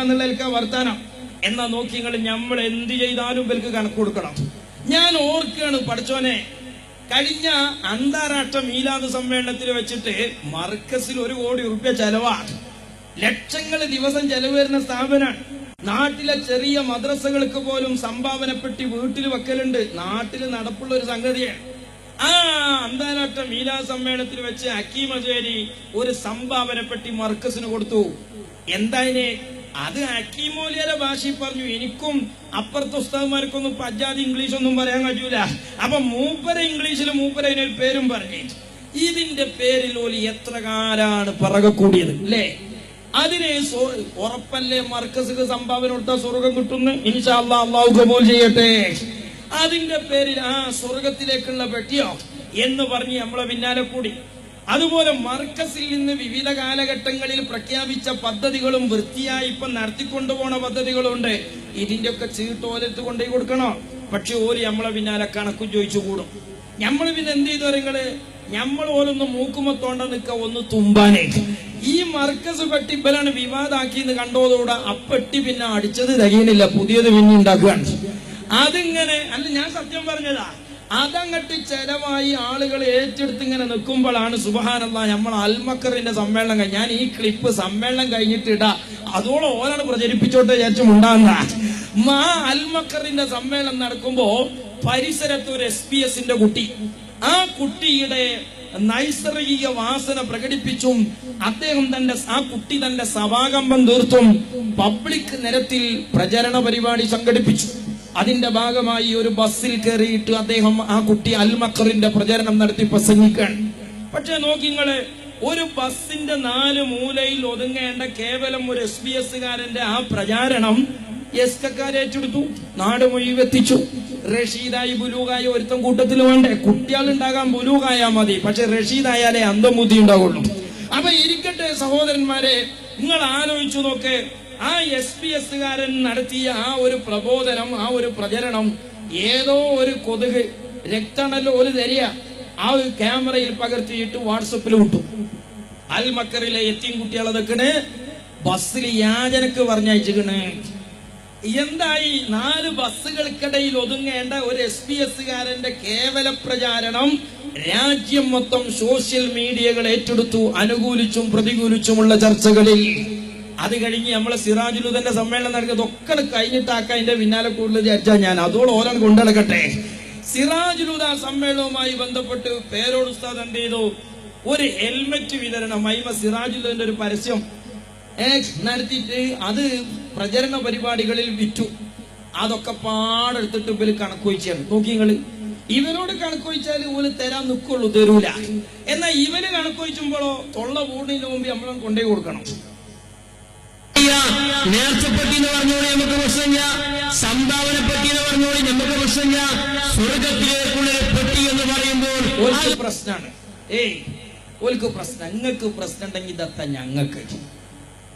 എന്നുള്ളതിലേക്ക് വർത്താനം. എന്നാ നോക്കി നിങ്ങൾ നമ്മൾ എന്ത് ചെയ്താലും ഇവർക്ക് കണക്ക് കൊടുക്കണം. ഞാൻ ഓർക്കാണ് പഠിച്ചോനെ കഴിഞ്ഞ അന്താരാഷ്ട്ര മീലാദ് സമ്മേളനത്തിൽ വെച്ചിട്ട് മർക്കസിൽ ഒരു കോടി റുപ്യ ചെലവാ. ലക്ഷങ്ങൾ ദിവസം ചെലവ് വരുന്ന സ്ഥാപനമാണ്. നാട്ടിലെ ചെറിയ മദ്രസകൾക്ക് പോലും സംഭാവന പെട്ടി വീട്ടിൽ വെക്കലുണ്ട്. നാട്ടിൽ നടപ്പുള്ള ഒരു സംഗതിയാണ്. ആ അന്താരാഷ്ട്ര മീലാ സമ്മേളനത്തിൽ വെച്ച് ഹക്കീം അജേരി ഒരു സംഭാവന പെട്ടി മർക്കസിന് കൊടുത്തു. എന്തായനെ അത് ഹക്കീമോലിയുടെ ഭാഷയിൽ പറഞ്ഞു. എനിക്കും അപ്പുറത്തെ ഉസ്താദ്മാർക്കൊന്നും പഞ്ചാതി ഇംഗ്ലീഷ് ഒന്നും പറയാൻ കഴിയൂല. അപ്പൊ മൂപ്പര ഇംഗ്ലീഷിൽ മൂപ്പര അതിനൊരു പേരും പറഞ്ഞു ഇതിന്റെ പേരിൽ ഓലി എത്ര കാലാണ് പിറകെ കൂടിയത് അല്ലേ അതിനെ ഉറപ്പല്ലേ മർക്കസിക്ക് സംഭാവന കൊടുത്താൽ സ്വർഗം കിട്ടുന്നു? ഇൻഷാ അല്ലാ അള്ളാഹു കബൂൽ ചെയ്യട്ടെ. അതിന്റെ പേരിൽ ആ സ്വർഗത്തിലേക്കുള്ള പെട്ടിയോ എന്ന് പറഞ്ഞ് നമ്മളെ പിന്നാലെ കൂടി. അതുപോലെ മർക്കസിൽ നിന്ന് വിവിധ കാലഘട്ടങ്ങളിൽ പ്രഖ്യാപിച്ച പദ്ധതികളും വൃത്തിയായി ഇപ്പൊ നടത്തിക്കൊണ്ടുപോണ പദ്ധതികളുണ്ട്. ഇതിന്റെ ഒക്കെ ചീട്ട് ഓലത്ത് കൊണ്ടുപോയി കൊടുക്കണോ? പക്ഷെ ഓര് നമ്മളെ പിന്നാലെ കണക്കും ചോദിച്ചു കൂടും. നമ്മൾ പിന്നെ എന്ത് ചെയ്തു നിങ്ങൾ? നമ്മൾ ഓലൊന്ന് മൂക്കുമത്തോണ്ട നിക്ക ഒന്ന് തുമ്പാനേ ഈ മർക്കസ് പെട്ടി ഇവരാണ് വിവാദാക്കിന്ന് കണ്ടോടുകൂടെ അപ്പെട്ടി പിന്നെ അടിച്ചത് തികയണില്ല പുതിയത് പിന്നെ ഉണ്ടാക്കുകയാണ്. അതിങ്ങനെ അല്ല ഞാൻ സത്യം പറഞ്ഞതാ. അതങ്ങട്ട് ചെലവായി ആളുകൾ ഏറ്റെടുത്ത് ഇങ്ങനെ നിൽക്കുമ്പോഴാണ് സുബഹാനല്ല നമ്മൾ അൽമക്കറിന്റെ സമ്മേളനം കഴിഞ്ഞ. ഞാൻ ഈ ക്ലിപ്പ് സമ്മേളനം കഴിഞ്ഞിട്ട് ഇടാ. അതോളം ഓലാണ് പ്രചരിപ്പിച്ചോട്ടെ വിചാരിച്ചു ഉണ്ടാകുന്ന മാ അൽമക്കറിന്റെ സമ്മേളനം നടക്കുമ്പോ പരിസരത്ത് ഒരു എസ് പി എസിന്റെ കുട്ടി. ആ കുട്ടിയുടെ നൈസർഗിക വാസന പ്രകടിപ്പിച്ചും അദ്ദേഹം തന്റെ ആ കുട്ടി തന്റെ സഭാകമ്പം തീർത്തും പബ്ലിക് നിരത്തിൽ പ്രചരണ പരിപാടി സംഘടിപ്പിച്ചു. അതിന്റെ ഭാഗമായി ഒരു ബസ്സിൽ കയറിയിട്ട് അദ്ദേഹം ആ കുട്ടി അൽമക്കറിന്റെ പ്രചരണം നടത്തി പ്രസംഗിക്കാൻ പക്ഷെ നോക്കിങ്ങൾ ഒരു ബസ്സിന്റെ നാല് മൂലയിൽ ഒതുങ്ങേണ്ട കേവലം ഒരു എസ് ബി എസ്സുകാരന്റെ ആ പ്രചാരണം ഏറ്റെടുത്തു നാട് മുഴുവൻ എത്തിച്ചു. റഷീദായി ബുലൂകായി ഒരുത്തം കൂട്ടത്തിൽ വേണ്ടേ? കുട്ടികൾ ഉണ്ടാകാൻ ബുലൂകായാ മതി പക്ഷെ റഷീദായാലേ അന്തം ബുദ്ധി ഉണ്ടാവുള്ളൂ. അപ്പൊ ഇരിക്കട്ടെ സഹോദരന്മാരെ നിങ്ങൾ ആലോചിച്ചു നോക്ക്. ആ എസ് പി എസ്സുകാരൻ നടത്തിയ ആ ഒരു പ്രബോധനം ആ ഒരു പ്രചരണം ഏതോ ഒരു കൊതുക് രക്തണല്ലോ ഒരു തരിയ ആ ഒരു ക്യാമറയിൽ പകർത്തിയിട്ട് വാട്സപ്പിൽ വിട്ടു. അൽ മക്കറിലെ എത്തിയും കുട്ടികളതൊക്കെ ബസ്സിൽ യാചനക്ക് പറഞ്ഞയച്ചിക്കണ് എന്തായി? നാല് ബസ്സുകൾക്കിടയിൽ ഒതുങ്ങേണ്ട ഒരു എസ് പി എസ്സുകാരന്റെ കേവല പ്രചാരണം രാജ്യം മൊത്തം സോഷ്യൽ മീഡിയകൾ ഏറ്റെടുത്തു അനുകൂലിച്ചും പ്രതികൂലിച്ചുമുള്ള ചർച്ചകളിൽ. അത് കഴിഞ്ഞ് നമ്മളെ സിറാജുലുദന്റെ സമ്മേളനം നടക്കുന്നത് ഒക്കെ കഴിഞ്ഞിട്ടാക്കാൻ അതിന്റെ പിന്നാലെ കൂടുതൽ വിചാരിച്ചാൽ ഞാൻ. അതോടെ ഓരോ കൊണ്ടിടക്കട്ടെ സിറാജുലുദ സമ്മേളനവുമായി ബന്ധപ്പെട്ട് പേരോട് ഉസ്താദ് എന്ത് ചെയ്തു? ഒരു ഹെൽമെറ്റ് വിതരണം മൈമ സിറാജുലുദന്റെ ഒരു പരസ്യം നടത്തിയിട്ട് അത് പ്രചരണ പരിപാടികളിൽ വിറ്റു. അതൊക്കെ പാടെടുത്തിട്ട് ഇവർ നോക്കി നിങ്ങൾ. ഇവനോട് കണക്ക് വെച്ചാൽ ഓൽ തരാൻ നിൽക്കുള്ളൂ തരൂല. എന്നാൽ ഇവന് കണക്ക് വെച്ചുമ്പോഴോ തൊള്ള പൂർണിന് മുമ്പ് നമ്മളും കൊണ്ടേ കൊടുക്കണം. നേർച്ചപ്പെട്ടി എന്ന് പറഞ്ഞോളി നമുക്ക് പ്രശ്നമില്ല. സംഭാവന പട്ടി എന്ന് പറഞ്ഞോളി നമുക്ക് പ്രശ്നമില്ല. സ്വർഗത്തിലേക്കുള്ള പട്ടി പെട്ടി എന്ന് പറയുമ്പോൾ പ്രശ്നമാണ് ഏയ് ഓൽക്ക് പ്രശ്നം. നിങ്ങൾക്ക് പ്രശ്നം ഉണ്ടെങ്കിൽ ഇതത്ത ഞങ്ങൾക്ക്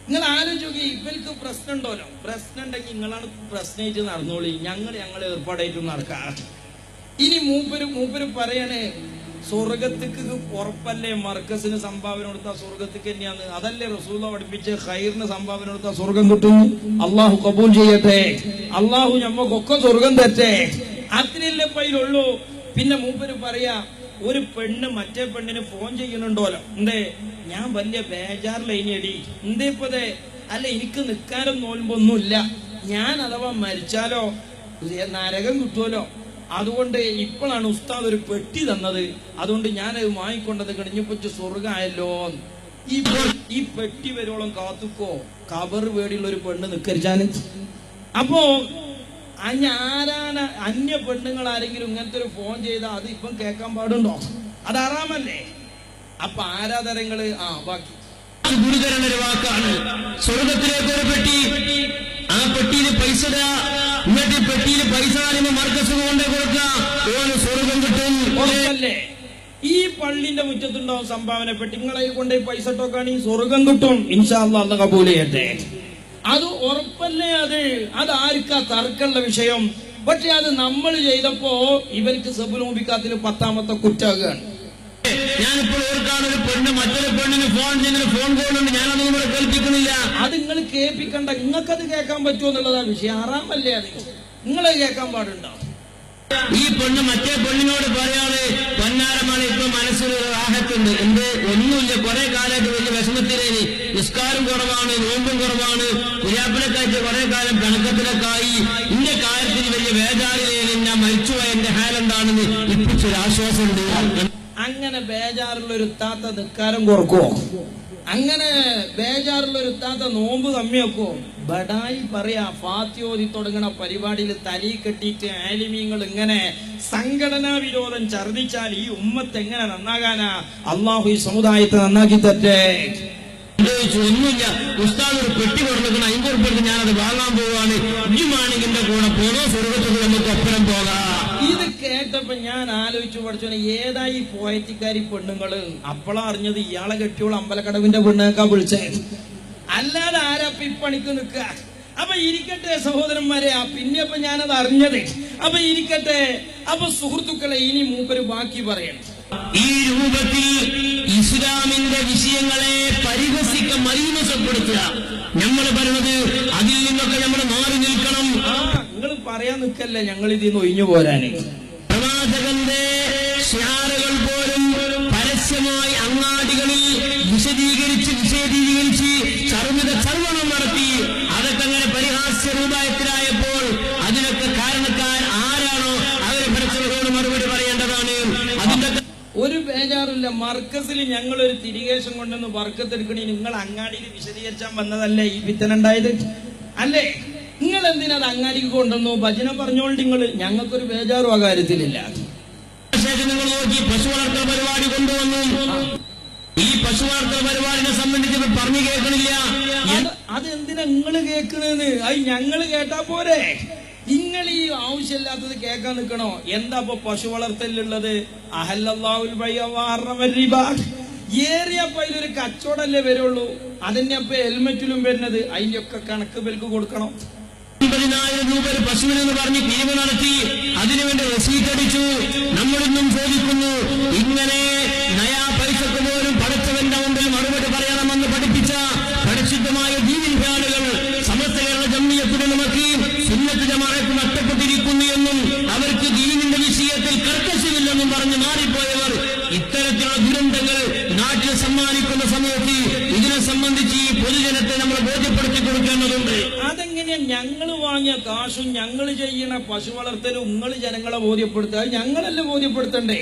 നിങ്ങൾ ആലോചിക്കുക ഇവർക്ക് പ്രശ്നം ഉണ്ടല്ലോ പ്രശ്നം ഉണ്ടെങ്കിൽ നിങ്ങളാണ് പ്രശ്നമായിട്ട് നടന്നോളി. ഞങ്ങൾ ഞങ്ങൾ ഏർപ്പാടായിട്ട് നടക്കാം. ഇനി മൂപ്പര് മൂപ്പര് പറയണേ സ്വർഗത്തിക്ക് ഉറപ്പല്ലേ മർക്കസിന് സംഭാവന കൊടുത്ത സ്വർഗത്തേക്ക് തന്നെയാണ്. അതല്ലേ റസൂല പഠിപ്പിച്ച് ഖൈറിന് സംഭാവന കൊടുത്ത സ്വർഗം കിട്ടും? അള്ളാഹു കബൂൽ ചെയ്യട്ടെ. അള്ളാഹു ഞമ്മക്കൊക്കെ സ്വർഗം തരട്ടെ. അതിനല്ലേ പയ്യിലുള്ളൂ പിന്നെ മൂപ്പര് പറയാ ഒരു പെണ്ണ് മറ്റേ പെണ്ണിന് ഫോൺ ചെയ്യുന്നുണ്ടോലോ? എന്തേ? ഞാൻ വലിയ ബേജാറിലൈനടി എന്തേ ഇപ്പതേ അല്ല എനിക്ക് നിൽക്കാനും നോൽമ്പൊന്നുമില്ല ഞാൻ അഥവാ മരിച്ചാലോ നരകം കിട്ടുമല്ലോ അതുകൊണ്ട് ഇപ്പോഴാണ് ഉസ്താദ് ഒരു പെട്ടി തന്നത്. അതുകൊണ്ട് ഞാനത് വാങ്ങിക്കൊണ്ടത് കഴിഞ്ഞപ്പോ സ്വർഗമായല്ലോ ഈ ഈ പെട്ടി വരോളം കാത്തുക്കോ. കബർ വേടിയുള്ള ഒരു പെണ്ണ് നിക്കരിച്ചാൽ അപ്പോ അന്യ ആരാണ് അന്യ പെണ്ണുങ്ങൾ ആരെങ്കിലും ഇങ്ങനത്തെ ഒരു ഫോൺ ചെയ്താൽ അത് ഇപ്പം കേൾക്കാൻ പാടുണ്ടോ? അത് അറാമല്ലേ? അപ്പൊ ആരാധനങ്ങൾ ആ ബാക്കി. ഗുരുതരൻ ഒരു വാക്കാണ്. സ്വർഗത്തിലേക്ക് ഒരു പെട്ടി. ആ പെട്ടിയിൽ പൈസ ഇടുക എന്നിട്ട് പെട്ടിയിൽ പൈസ മർക്കസ് കൊണ്ടേ കൊടുക്കുക ഓന് സ്വർഗം കിട്ടും. ഈ പള്ളിന്റെ മുറ്റത്തുണ്ടാവും സംഭാവന പെട്ടി നിങ്ങളെ കൊണ്ടേ പൈസ ഇട്ടോക്കാണെങ്കിൽ സ്വർഗം കിട്ടും. ഇൻഷാല്ല അന്ന് കബൂൽ ചെയ്യട്ടെ അത് ഉറപ്പല്ലേ അത്? അത് ആർക്കാ തർക്കമുള്ള വിഷയം? പക്ഷെ അത് നമ്മൾ ചെയ്തപ്പോ ഇവർക്ക് സബുലോപിക്കാത്തിന് പത്താമത്തെ കുറ്റാകുകയാണ് ഞാനിപ്പോൾ ഓർക്കാണ് ഒരു പെണ്ണ് മറ്റൊരു പെണ്ണിന് ഫോൺ ചെയ്യുന്ന ഫോൺ കോളുണ്ട് ഞാൻ ഇവിടെ കേൾപ്പിക്കുന്നില്ല. അത് നിങ്ങൾ കേൾപ്പിക്കണ്ട. നിങ്ങൾക്കത് കേൾക്കാൻ പറ്റുമോ എന്നുള്ളതാണ് വിഷയം. ആറാമല്ലേ അത്? നിങ്ങളെ കേൾക്കാൻ പാടുണ്ടോ? ഈ പെണ്ണ് മറ്റേ പെണ്ണിനോട് പറയാതെ പൊന്നാരമാണ് ഇപ്പൊ മനസ്സിൽ ആഹത്തുണ്ട്. എന്ത്? ഒന്നുമില്ല. കുറെ കാലമായിട്ട് വലിയ വിഷമത്തിലേനി നിസ്കാരം കുറവാണ് നോമ്പും കുറവാണ്. കുര്യാപ്പിലക്കായിട്ട് കുറെ കാലം കണക്കത്തിലൊക്കായി ഇന്റെ കാര്യത്തിൽ വലിയ വേദാറിലേനി ഞാൻ മരിച്ചുപോയ എന്റെ ഹാലെന്താണെന്ന് ഇപ്പിച്ചൊരു ആശ്വാസമുണ്ട് അങ്ങനെ ബേജാറിലൊരു താത്ത നിക്കാരം കുറക്കുവോ? അങ്ങനെ ബേജാറുള്ള ഒരു താത്ത നോമ്പ് കമ്മിയൊക്കോ. ബഡായി പറയാ ഫാത്യോതി തുടങ്ങണ പരിപാടിയിൽ തലി കെട്ടിയിട്ട് ആലിമീങ്ങൾ ഇങ്ങനെ സംഘടനാ വിരോധം ഛർദിച്ചാൽ ഈ ഉമ്മത്ത് എങ്ങനെ നന്നാകാനാ? അള്ളാഹു ഈ സമുദായത്തെ നന്നാക്കി തറ്റേ ഒന്നുമില്ല. ഉസ്താദ് ഒരു പെട്ടി കൊടുക്കണം അമ്പത് ഞാനത് ഞാനത് ഞാൻ ആലോചിച്ചു പഠിച്ചോനെ ഏതായി പോയറ്റിക്കാരി പെണ്ണുങ്ങൾ? അപ്പോഴാ അറിഞ്ഞത് ഇയാളെ കെട്ടിയോളൂ അമ്പലക്കടവിന്റെ പെണ്ണേക്കാ വിളിച്ചേ. അല്ലാതെ ആരാ പിപ്പണിക്ക് പണിക്ക് നിൽക്കുക അപ്പൊ ഇരിക്കട്ടെ സഹോദരന്മാരെ ആ പിന്നെ അപ്പൊ ഞാനത് അറിഞ്ഞത്. അപ്പൊ ഇരിക്കട്ടെ. അപ്പൊ സുഹൃത്തുക്കളെ ഇനി മൂപ്പര് ബാക്കി പറയണം. ഈ രൂപത്തിൽ ഇസ്ലാമിന്റെ വിഷയങ്ങളെ പരിഹസിക്ക മരീമസപ്പെടുത്തുക നമ്മൾ പറയുന്നത് അതിൽ നിന്നൊക്കെ നമ്മൾ മാറി നിൽക്കണം. നിങ്ങൾ പറയാൻ നിൽക്കല്ലേ ഞങ്ങൾ ഇതിൽ നിന്ന് ഒഴിഞ്ഞു പോരാന്. ബേജാറില്ല മർക്കസിൽ ഞങ്ങൾ ഒരു തിരികേശം കൊണ്ടൊന്ന് വർക്കത്തെടുക്കണി. നിങ്ങൾ അങ്ങാടിയിൽ വിശദീകരിച്ചാൻ വന്നതല്ലേ ഈ പിത്തനുണ്ടായത്? അല്ലേ? നിങ്ങൾ എന്തിനത് അങ്ങാടിക്ക് കൊണ്ടുവന്നു? ഭജന പറഞ്ഞോണ്ട് നിങ്ങൾ. ഞങ്ങൾക്കൊരു ബേജാറും ആ കാര്യത്തിലില്ല. പശു വളർത്തൽ പരിപാടി കൊണ്ടുവന്നു. ഈ പശു വളർത്തൽ പരിപാടിനെ സംബന്ധിച്ച് പറഞ്ഞു കേൾക്കണില്ല. അത് എന്തിനാ നിങ്ങൾ കേൾക്കണെന്ന്? അത് ഞങ്ങൾ കേട്ടാ പോരെ. നിങ്ങൾ ഈ ആവശ്യമില്ലാത്തത് കേൾക്കാൻ നിൽക്കണോ? എന്താ ഇപ്പൊ പശു വളർത്തലുള്ളത്. ഏറിയപ്പോ അതിലൊരു കച്ചവടല്ലേ വരുള്ളൂ. അതിന്റെ അപ്പൊ ഹെൽമെറ്റിലും വരുന്നത്. അതിന്റെ ഒക്കെ കണക്ക് പേർക്ക് കൊടുക്കണം. അമ്പതിനായിരം രൂപ ഒരു പശുവിനെന്ന് പറഞ്ഞ് പിരിവ് നടത്തി അതിനുവേണ്ടി റെസീറ്റ് അടിച്ചു. നമ്മളിന്നും ചോദിക്കുന്നു ഇങ്ങനെ നയാ സുന്നത്ത് ജമാഅത്ത് നഷ്ടപ്പെട്ടിരിക്കുന്നു എന്നും അവർക്ക് ദീനിന്റെ വിഷയത്തിൽ കർക്കശമില്ലെന്നും പറഞ്ഞ് മാറിപ്പോയവർ ഇത്തരത്തിലുള്ള ദുരന്തങ്ങൾ നാട്ടിൽ സമ്മാനിക്കുന്ന സമയത്ത് ഇതിനെ സംബന്ധിച്ച് ഈ പൊതുജനത്തെ നമ്മൾ ബോധ്യപ്പെടുത്തി കൊടുക്കേണ്ടതുണ്ട്. അതെങ്ങനെ ഞങ്ങൾ വാങ്ങിയ കാശും ഞങ്ങൾ ചെയ്യണ പശു വളർത്തലും നിങ്ങൾ ജനങ്ങളെ ബോധ്യപ്പെടുത്തുക? ഞങ്ങളല്ലേ ബോധ്യപ്പെടുത്തണ്ടേ?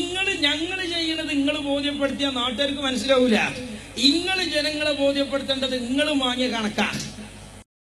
ഇങ്ങൾ ഞങ്ങൾ ചെയ്യണത് നിങ്ങൾ ബോധ്യപ്പെടുത്തിയ നാട്ടുകാർക്ക് മനസ്സിലാവൂല. ഇങ്ങൾ ജനങ്ങളെ ബോധ്യപ്പെടുത്തേണ്ടത് നിങ്ങൾ വാങ്ങിയ കണക്കാ.